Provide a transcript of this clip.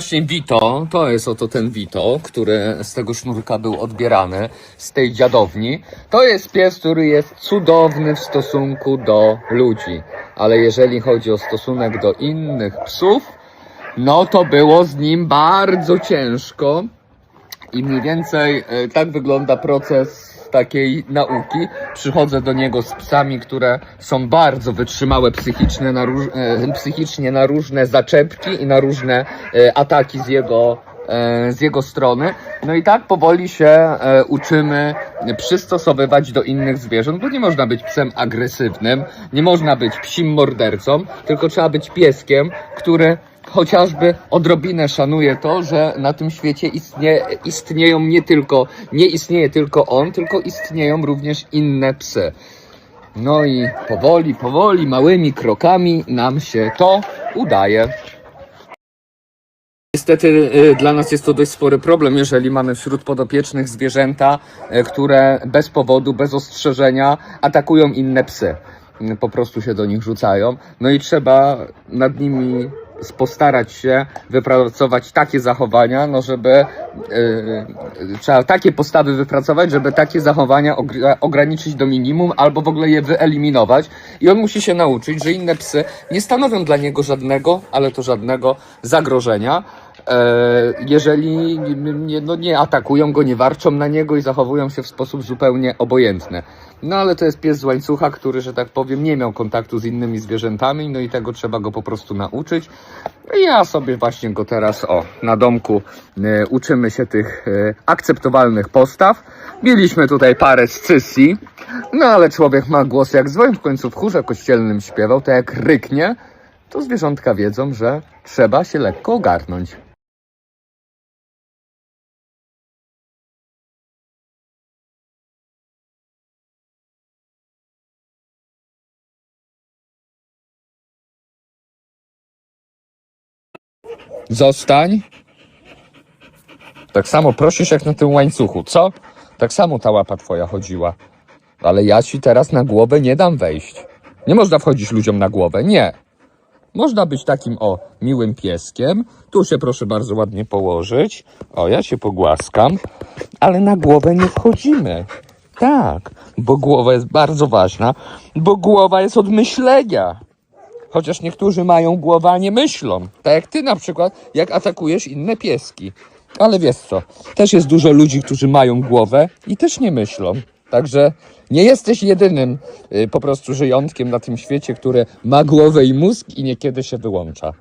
Właśnie Vito, to jest oto ten Vito, który z tego sznurka był odbierany, z tej dziadowni. To jest pies, który jest cudowny w stosunku do ludzi, ale jeżeli chodzi o stosunek do innych psów, no to było z nim bardzo ciężko. I mniej więcej e, tak wygląda proces takiej nauki. Przychodzę do niego z psami, które są bardzo wytrzymałe psychicznie na, róż, e, psychicznie na różne zaczepki i na różne e, ataki z jego, e, z jego strony. No i tak powoli się uczymy przystosowywać do innych zwierząt, bo nie można być psem agresywnym, nie można być psim mordercą, tylko trzeba być pieskiem, który chociażby odrobinę szanuje to, że na tym świecie istnie, istnieją nie tylko, nie istnieje tylko on, tylko istnieją również inne psy. No i powoli, powoli, małymi krokami nam się to udaje. Niestety y, dla nas jest to dość spory problem, jeżeli mamy wśród podopiecznych zwierzęta, y, które bez powodu, bez ostrzeżenia atakują inne psy. Y, Po prostu się do nich rzucają. No i trzeba nad nimi postarać się wypracować takie zachowania, no żeby y, y, trzeba takie postawy wypracować, żeby takie zachowania ogr- ograniczyć do minimum albo w ogóle je wyeliminować. I on musi się nauczyć, że inne psy nie stanowią dla niego żadnego, ale to żadnego zagrożenia. E, jeżeli nie, no nie atakują go, nie warczą na niego i zachowują się w sposób zupełnie obojętny. No ale to jest pies z łańcucha, który, że tak powiem, nie miał kontaktu z innymi zwierzętami, no i tego trzeba go po prostu nauczyć. Ja sobie właśnie go teraz, o, na domku e, uczymy się tych e, akceptowalnych postaw. Mieliśmy tutaj parę scysji, no ale człowiek ma głos jak dzwoń, w końcu w chórze kościelnym śpiewał, to jak ryknie, to zwierzątka wiedzą, że trzeba się lekko ogarnąć. Zostań. Tak samo prosisz jak na tym łańcuchu, co? Tak samo ta łapa twoja chodziła. Ale ja ci teraz na głowę nie dam wejść. Nie można wchodzić ludziom na głowę, nie. Można być takim o miłym pieskiem. Tu się proszę bardzo ładnie położyć. O, ja cię pogłaskam. Ale na głowę nie wchodzimy. Tak, bo głowa jest bardzo ważna, bo głowa jest od myślenia. Chociaż niektórzy mają głowę, a nie myślą. Tak jak ty na przykład, jak atakujesz inne pieski. Ale wiesz co, też jest dużo ludzi, którzy mają głowę i też nie myślą. Także nie jesteś jedynym y, po prostu żyjątkiem na tym świecie, który ma głowę i mózg i niekiedy się wyłącza.